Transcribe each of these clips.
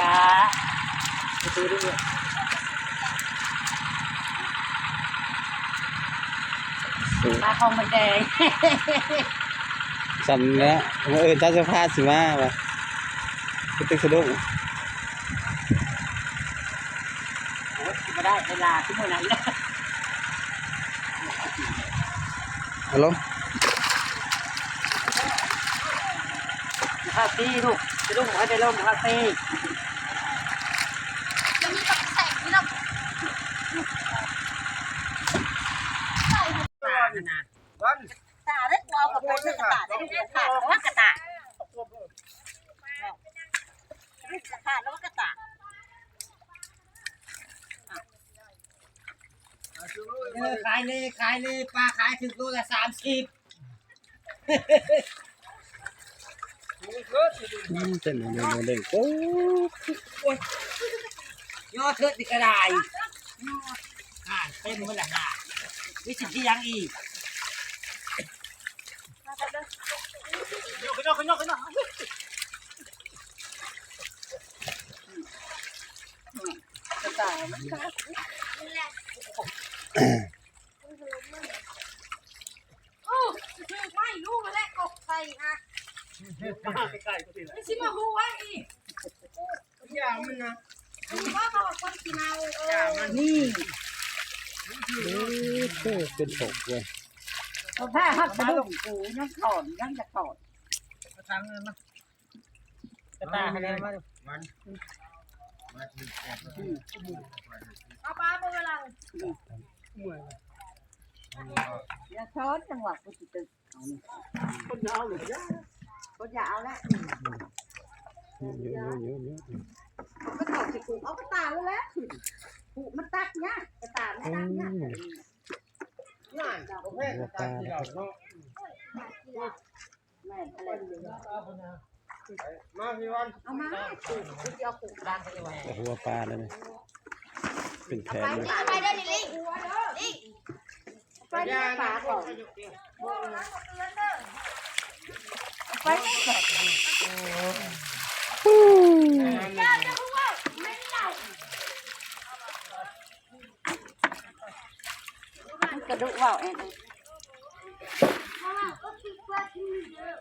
จ้ไปดูด้วยมาคองมันแดงจำแล้วเมื่อเอิญจ้าจะพาสิมาว่ะก็ตึกสะดุ้งโอ้ยมาได้เวลาที่เมื่อนั้นแล้วฮัลโหลข้าตีลูกสะดุ้วให้ได้ลมข้าตี นะวันตาได้กลัวกับไปเชื่อกระตาได้เรียกขาดว่ากระตาเรียกขาดแล้วว่ากระตาเออขายเลยขายเลยปลาขายถึงตัวละสามสิบอืมเต้นเด้งเด้งโอ้ยอดเทิดติกระไดอ่าเต็มหมดละค่ะวิสิที่ยังอีก ยกยกยกยกกระต่ายมันขาดโอ้คือไม่รู้มาแล้วกบใส่ฮะใกล้ๆก็ติดไม่ใช่มาหูว่าอีกอย่ามันนะคือว่าเขาคนกินเอาเออนี่เออเป็นหกเว้ยเขาแพ้ฮักตาลงกูยังถอนยังจะถอน ทางเงินมากระต่ายคะแนนมาวันมาถึงแปดนาทีเอาปลาไปเวลาอย่าช้อนจังหวะกูจิตึกคนยาวหรือยาวคนยาวแล้วเยอะเยอะเยอะเยอะก็ถอดสิกูเอากระตาแล้วแหละกูมันตักเนี่ยกระตามันตักเนี่ยง่ายโอเคตามที่เราเนาะแม่อะไรอยู่ มาพี่วันเอามากูกูจะเอาปูดังไปไว้แต่หัวปลาเลยนะเป็นแผลไปเลยนี่ไปด้อนี่ลิงลิงไปที่ฝาก่อนไปเจ้าจะพูดว่าไม่เล่กระดูกว่าวเอง เพราะว่าก็คิดว่าที่เยอะ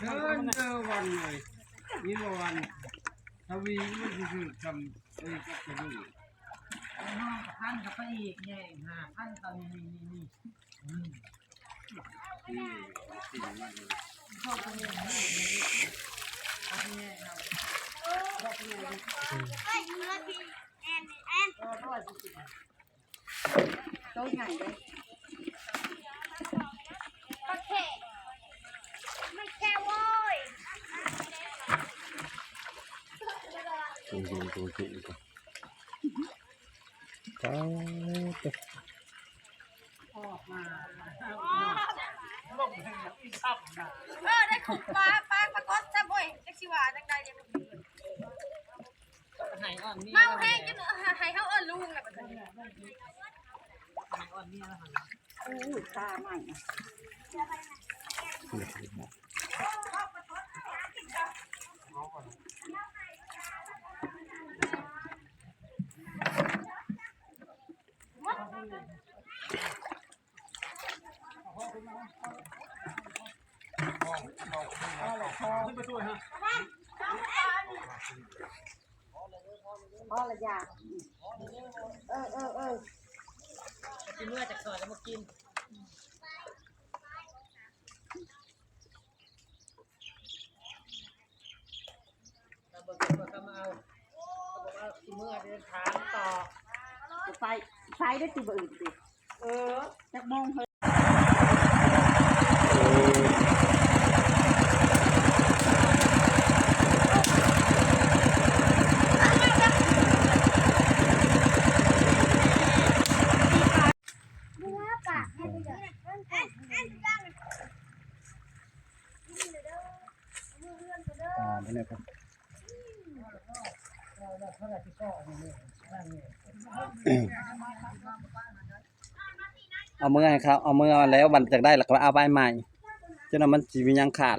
เดินเจอวันเลยนี่วันทวีมันคือทำไอ้ก็จะดูพันกับไปอีกเนี่ยห้านตอนนี้นี่นี่ไอ้เนื้อพี่แอนแอนโต๊ะใหญ่เลยโอเคไม่ แค่โว้ยจริงจริงจริงจริงจริงปลาเด้อเออได้ขุดปลาปลาปลากดซะบ่อยจักสิว่าจังใดเดี๋ยวเมาแห้งจนให้เฮาเอิ้นลุงน่ะบัดนี้ อู้ตาใหม่พ่อละยาเออเออเออ กินเมื่อจากซอยแล้วมากินเราบอกว่าเขามาเอาเขาบอกว่ากินเมื่อเดินทางต่อ ไปไปได้ตีบ่อื่นสิเออจักมองเฮ้ย เนื้อปากให้ไป เลยแอนแอนแอนจังกินเด้อมือเลื่อนเด้อปลาเนี่ยครับเอามือให้เขาเอามือเอาแล้วมันจะได้แล้วก็เอาใบใหม่จนว่ามันจีมียังขาด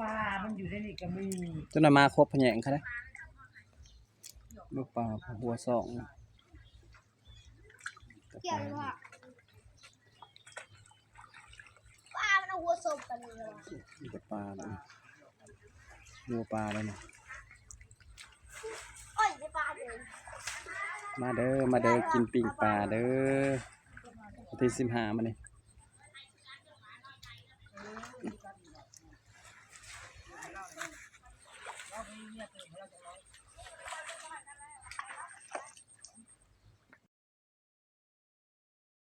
ปลามันอยู่ในนี่ก็มีจนน่ะมาครบพะแหยงค่ะนะ ลูกปลาหัวสองปลาเอาหัวสมกันเลยวะมีแต่ปลาเลยหัวปลาเลยนะโอ้ยได้ปลาเลยมาเด้อมาเด้อกินปิ่งปลาเด้อวันที่สิบห้ามาเนี่ย